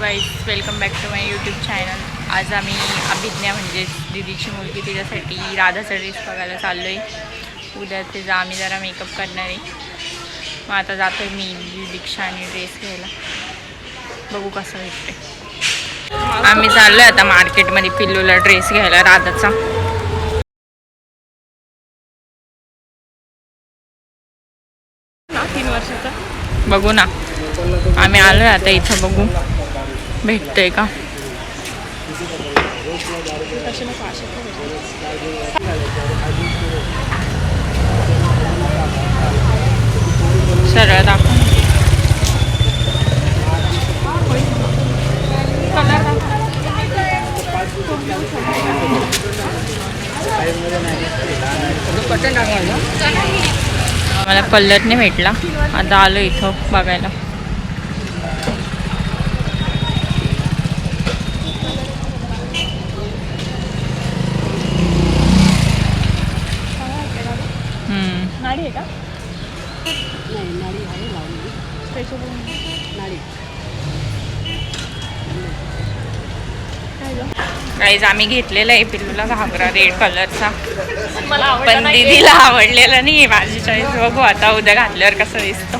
Guys welcome back to my YouTube channel आज आम्ही अभिज्ञा म्हणजेच दिदीची मुलगी तिच्यासाठी राधाचा ड्रेस बघायला चाललो आहे उद्या तिचा आम्ही जरा मेकअप करणार आहे. मग आता जातो आहे मी दीक्षा आणि ड्रेस घ्यायला. बघू कसं भेटते आम्ही चाललो आहे आता मार्केटमध्ये पिल्लूला ड्रेस घ्यायला राधाचा. तीन वर्षाचा. बघू ना. आम्ही आलो आहे आता इथं बघू. भेटते का? सरळ दाखव. दाखव. मला कलर नाही भेटला. आता आलो इथं बघायला. हम्म. नाडी आहे का स्पेशल गाईज आम्ही घेतलेला आहे पिल्लूला घागरा रेड कलरचा मला आवडलं पण नाही दीदीला आवडलेला नाही माझी चॉईस बघू आता उद्या घातल्यावर कसं दिसतो.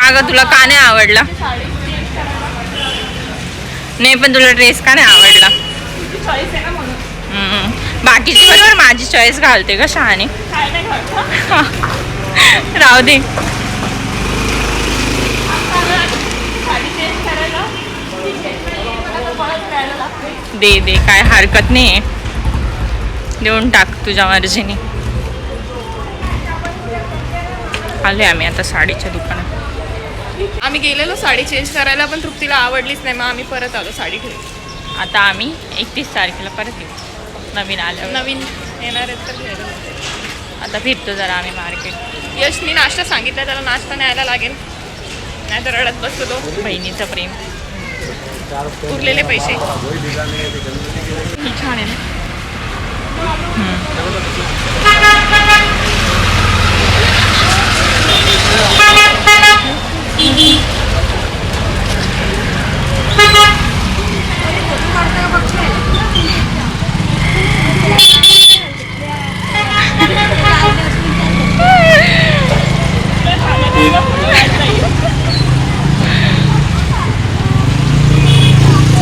अगं तुला का नाही आवडला? नाही पण तुला ड्रेस का नाही आवडला? बाकीची बरोबर माझी चॉईस घालते का शहाणे. राहू दे. दे दे काय हरकत नाही देऊन टाक तुझ्या मर्जीने. आले आम्ही आता साडीच्या दुकानात. आम्ही गेलेलो साडी चेंज करायला पण तृप्तीला आवडलीच नाही. मग आम्ही परत आलो साडी घेऊन. आता आम्ही एकतीस तारखेला परत येऊ. नवीन आल्यावर. नवीन येणार आहेत तर घ्यायला. आता फिरतो जरा आम्ही मार्केट यशनी नाश्ता सांगितला त्याला नाश्ता न्यायला लागेल. नाही तर रडत बसतो तो. बहिणीचं प्रेम. उरलेले पैसे. छान आहे ना?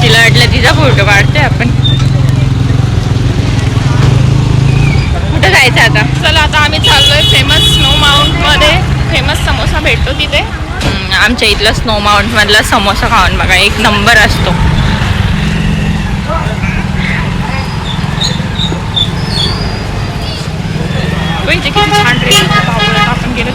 तिला वाटलं तिचा फोटो काढतोय आपण. कुठं जायचं आता? चला आता आम्ही चाललोय फेमस स्नो माउंटमध्ये. फेमस समोसा भेटतो तिथे. आमच्या इथला स्नो माउंट मधला समोसा खाऊन बघा एक नंबर असतो पण इथे किती छान ड्रेस आपण गेलो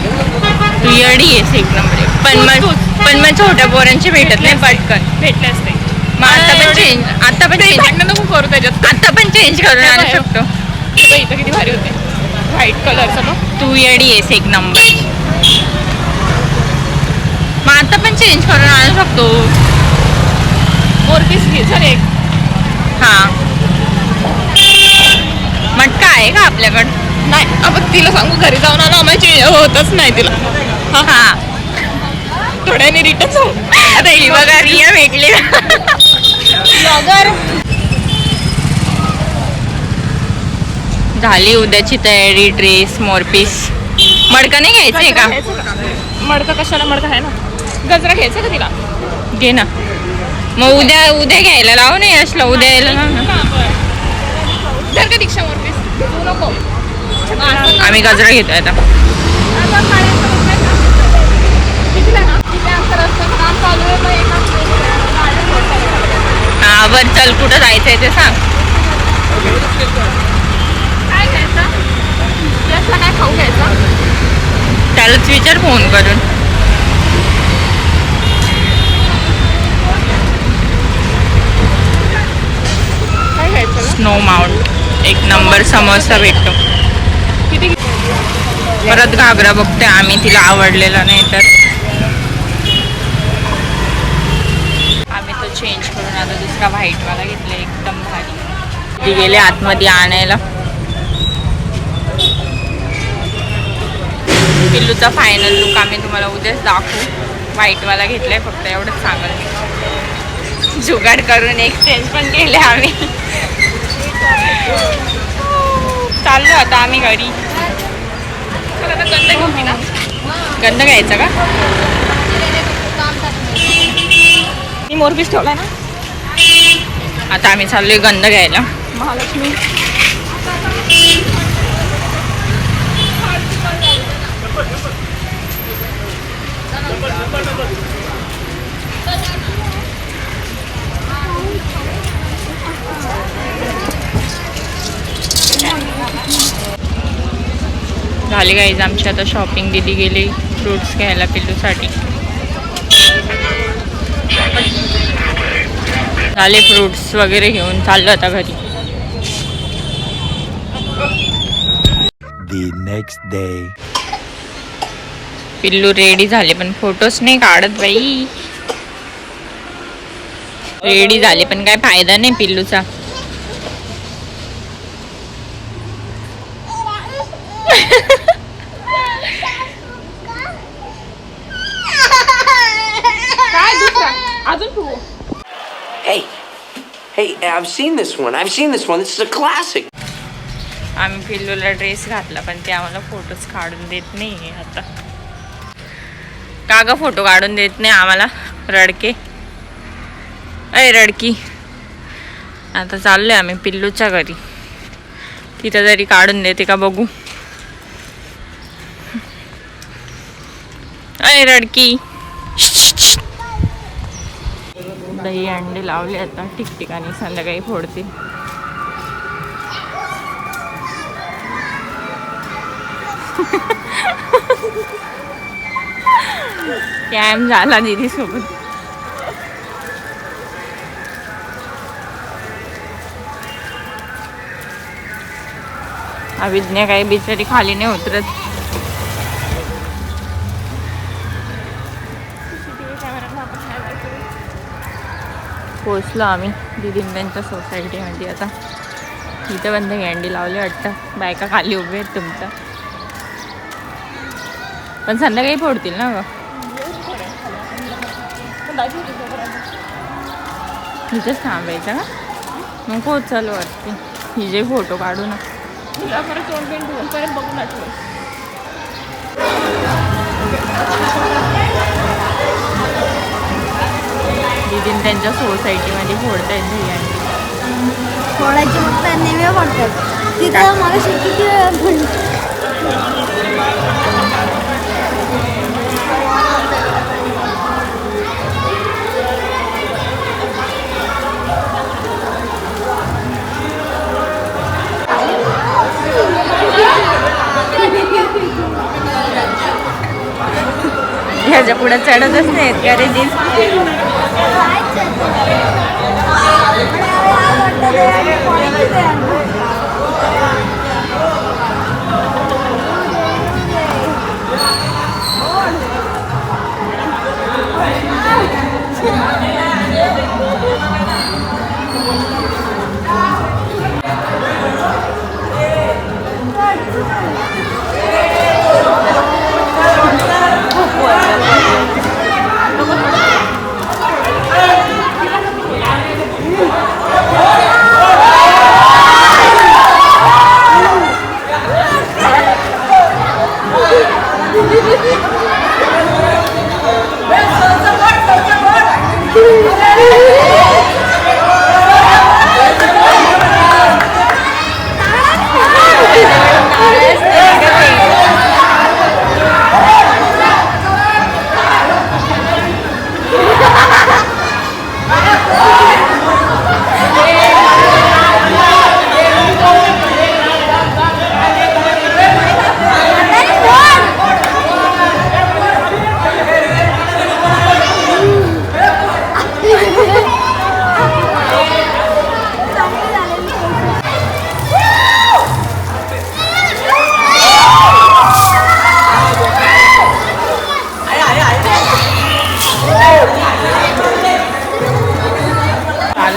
येडी आहेस एक नंबर पण मग पण मग छोट्या पोरांची भेटत नाही पटकन. भेटले असते मग आता पण चेंज आता पण चेंज भांडणं नको करू त्याच्यात. आता पण चेंज करून आणू. शकतो. बघ, इथं किती भारी होते. व्हाईट कलरचा तो तू येडी आहेस एक नंबर मग आता पण चेंज करून आणू शकतो. मोरपीस घे चल एक. हा. मटका आहे का आपल्याकडं? नाही आपण तिला सांगू घरी जाऊन आलो आम्हाला चेंज होतच नाही तिला. हा थोड्याने रिटर्न आता ही बघा रिया भेटली. ब्लॉगर झाली उद्याची तयारी ड्रेस मोरपीस मडका नाही घ्यायचंय का? मडका कशाला मडका आहे ना? गजरा घ्यायचा का तिला? घे ना. मग उद्या उद्या घ्यायला लावू नाही असलं उद्या यायला लाव ना. धर का दीक्षा मोरपीस नको. आम्ही गजरा घेतोय आता. हा बर चल कुठं जायचंय ते सांग. काय घ्यायचं यशला काय खाऊ घ्यायचं त्यालाच विचार फोन करून. काय घ्यायचं स्नो माउंट एक नंबर समोसा भेटतो. किती परत घागरा बघते आम्ही तिला आवडलेला नाही तर आम्ही तो चेंज करून आता दुसरा व्हाईटवाला घेतला एकदम भारी. ती गेले आतमध्ये आणायला. पिल्लूचा फायनल लुक आम्ही तुम्हाला उद्याच दाखवू. व्हाईटवाला घेतलाय फक्त एवढंच सांगाल जुगाड करून एक्सचेंज पण केले आम्ही. चाललो आता आम्ही घरी. गंध घ्यायचा का? मी मोरपीस ठेवला ना. आता आम्ही चाललोय गंध घ्यायला. महालक्ष्मी. झाली गाईज आमची आता शॉपिंग दिली गेली फ्रुट्स घ्यायला पिल्लूसाठी. झाले फ्रुट्स वगैरे घेऊन चाललो आता घरी. Next day. पिल्लू रेडी झाले पण फोटोच नाही काढत बाई. रेडी झाले पण काय फायदा नाही पिल्लूचा काय दुसरा अजून तू Hey, hey, I've seen this one. I've seen this one. This is a classic. आम्ही पिल्लूला ड्रेस घातला पण ते आम्हाला फोटोच काढून देत नाही आता का ग फोटो काढून देत नाही आम्हाला रडके अय रडकी आता चाललो आहे आम्ही पिल्लूच्या घरी तिथं जरी काढून देते का बघू अय रडकी दही अंडे लावले आता ठिकठिकाणी संध्याकाळी फोडतील कॅम झाला दीदी सोबत अभिज्ञा काही बिचारी खाली नाही उतरत. पोचलो आम्ही. दिदीन सोसायटीमध्ये आता. इथं बंद गँडी लावली वाटतं. बायका खाली उभे आहेत तुमच्या. पण संध्याकाळी फोडतील ना ग? तिथेच थांबायचं का? मग पोच चालू वाटते हिजे फोटो काढू ना. तुला परत तोंड बघून दिदीन त्यांच्या सोसायटीमध्ये फोडतायत दही फोडायचे फक्त नेहमी फोडतात. तिथं मला किती ह्याच्या पुढे चढतच नाहीत का रे दी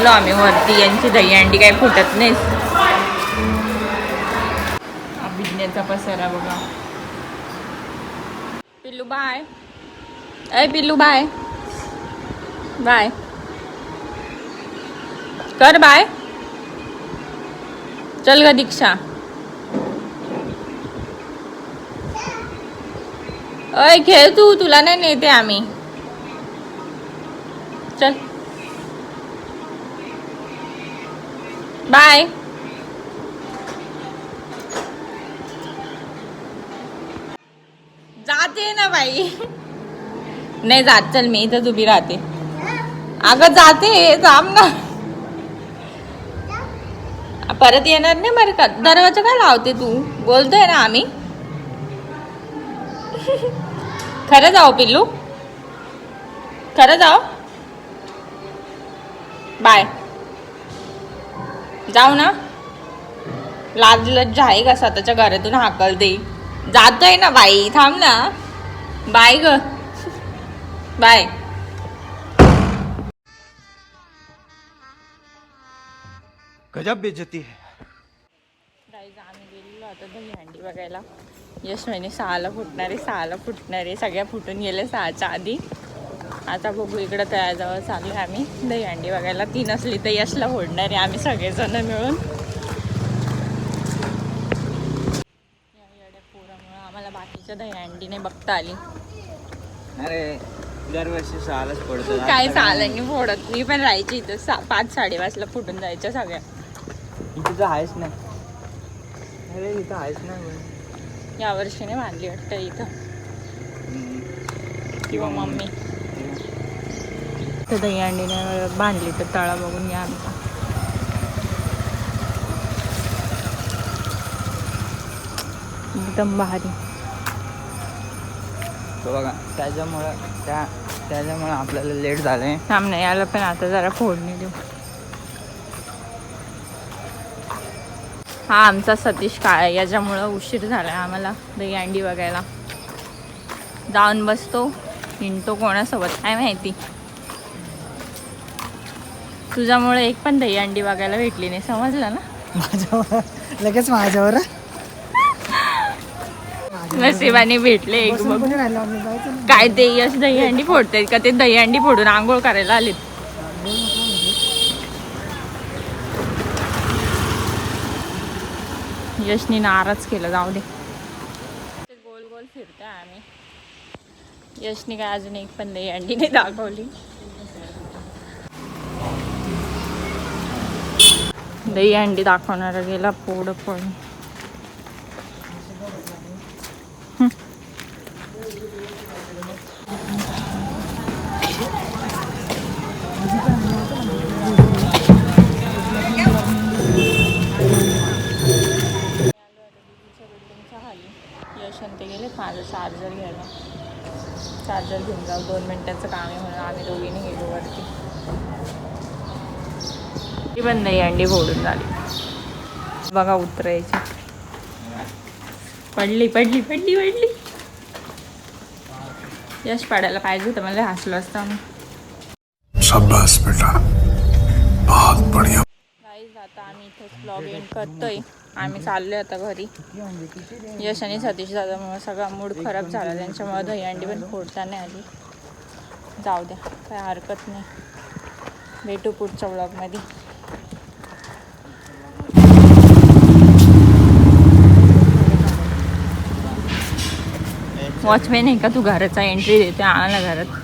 चाललो आम्ही वरती. यांची दहीहंडी काही फुटत नाही अभिज्ञाचा पसारा बघा. पिल्लू बाय. अय पिल्लू बाय. बाय. कर बाय. चल ग दीक्षा. अय खेळ तू. तुला नाही नेते आम्ही. चल. बाय जाते ना बाई. नाही जात चल मी इथंच उभी राहते. अगं जाते थांब ना. परत येणार नाही बरं का दरवाजा काय लावते तू? बोलतोय ना आम्ही. खरं जाऊ पिल्लू? खरं जाओ बाय. जाऊ ना. लाजलत आहे का स्वतःच्या घरातून हाकल दे. जातोय ना बाई थांब ना. बाय ग. बाय. गजब बेइज्जती है. गाईज आम्ही गेलेलो आता बघायला. यश म्हणे सहाला फुटणारे सहाला फुटणारे. सगळ्या फुटून गेले सहाच्या आधी. आता बघू इकडं तळ्याजवळ चाललो आहे आम्ही दहीहंडी बघायला ती नसली तर यशला फोडणारे आम्ही सगळेजण मिळून. पोरामुळं आम्हाला बाकीच्या नाही बघता आली. अरे दरवर्षी सहालाच पडतो. काय फोडत. मी पण राहायची इथं सा पाच साडेपाचला फुटून जायच्या सगळ्या. आहेच अरे इथं आहेच नाही बरं. या वर्षीने बांधली वाटतं इथं. किंवा मम्मी. तर दहीहंडीने बांधली तर तळा बघून या आमचा एकदम भारी. तो बघा त्याच्यामुळं त्या त्याच्यामुळं आपल्याला लेट झालंय. सामने याला पण आता जरा फोडणी देऊ. हा आमचा सतीश काळे याच्यामुळं उशीर झाला आम्हाला दहीहंडी बघायला. जाऊन बसतो हिंडतो कोणासोबत काय माहिती? तुझ्यामुळे एक पण दहीहंडी बघायला भेटली नाही समजलं ना? माझ्यावर लगेच माझ्यावर? नशिबाने भेटले एक बसून बघ कोणी राहिलं? आम्ही जायचं ना. काय ते यश दहीहंडी फोडतायत का? ते दहीहंडी फोडून आंघोळ करायला आलेत. यशनी नाराज केलं जाऊ दे. गोल गोल फिरतोय आम्ही. यशनी काय अजून एक पण दहीहंडी नाही दाखवली. दहीहंडी दाखवणारा गेला पोड पण. बिल्डिंगच्या गेले माझं चार्जर घ्यायला. चार्जर घेऊन जाऊ दोन मिनिटाचं काम आहे म्हणून आम्ही दोघींनी गेलो वरती. ती बंद आहे अंडी फोडून झाली. बघा उतरायची. पडली पडली पडली पडली. यश पडायला पाहिजे होतं मला हसलो असतं आम्ही शाबाश बेटा. बहुत बढ़िया. गाईज आता आम्ही इथेच ब्लॉग एंड करतोय. आम्ही चाललोय आता घरी. यश आणि सतीश दादामुळे सगळा मूड खराब झाला. त्यांच्यामुळे दहीहंडी पण फोडता नाही आली. जाऊ द्या काय हरकत नाही. भेटू पुढच्या ब्लॉगमध्ये वॉचमॅन आहे का? तू घराचा एंट्री देते आम्हाला घरात.